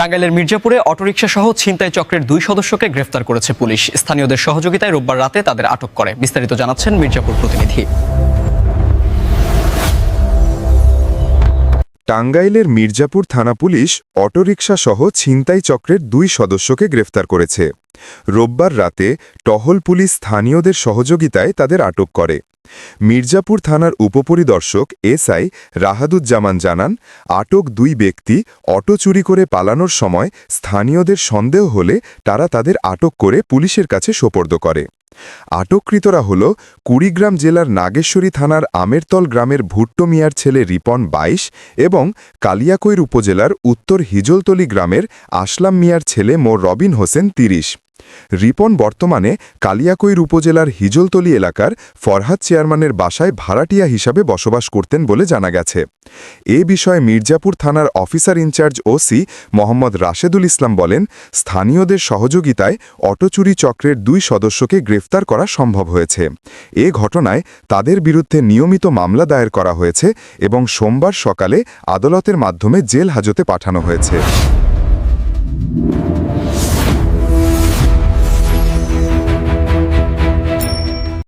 টাঙ্গাইলের মির্জাপুরে অটোরিকশা সহ ছিনতাই চক্রের দুই সদস্যকে গ্রেফতার করেছে পুলিশ। স্থানীয়দের সহযোগিতায় রোববার রাতে তাদের আটক করে। বিস্তারিত জানাচ্ছেন মির্জাপুর প্রতিনিধি। টাঙ্গাইলের মির্জাপুর থানা পুলিশ অটোরিকশা সহ ছিনতাই চক্রের দুই সদস্যকে গ্রেফতার করেছে। রোববার রাতে টহল পুলিশ স্থানীয়দের সহযোগিতায় তাদের আটক করে। মির্জাপুর থানার উপপরিদর্শক এসআই রাহাদুজ্জামান জানান, আটক দুই ব্যক্তি অটো চুরি করে পালানোর সময় স্থানীয়দের সন্দেহ হলে তারা তাদের আটক করে পুলিশের কাছে সোপর্দ করে। আটককৃতরা হল কুড়িগ্রাম জেলার নাগেশ্বরী থানার আমেরতল গ্রামের ভুট্টো মিয়ার ছেলে রিপন ২২ এবং কালিয়াকৈর উপজেলার উত্তর হিজলতলি গ্রামের আসলাম মিয়ার ছেলে মো রবিন হোসেন ৩০ রিপন বর্তমানে কালিয়াকৈর উপজেলার হিজলতলি এলাকার ফরহাদ চেয়ারম্যানের বাসায় ভাড়াটিয়া হিসাবে বসবাস করতেন বলে জানা গেছে। এ বিষয়ে মির্জাপুর থানার officer in charge OC Mohammad Rashedul Islam বলেন, স্থানীয়দের সহযোগিতায় অটোচুরি চক্রের দুই সদস্যকে গ্রেফতার করা সম্ভব হয়েছে। এ ঘটনায় তাদের বিরুদ্ধে নিয়মিত মামলা দায়ের করা হয়েছে এবং সোমবার সকালে আদালতের মাধ্যমে জেল হাজতে পাঠানো হয়েছে।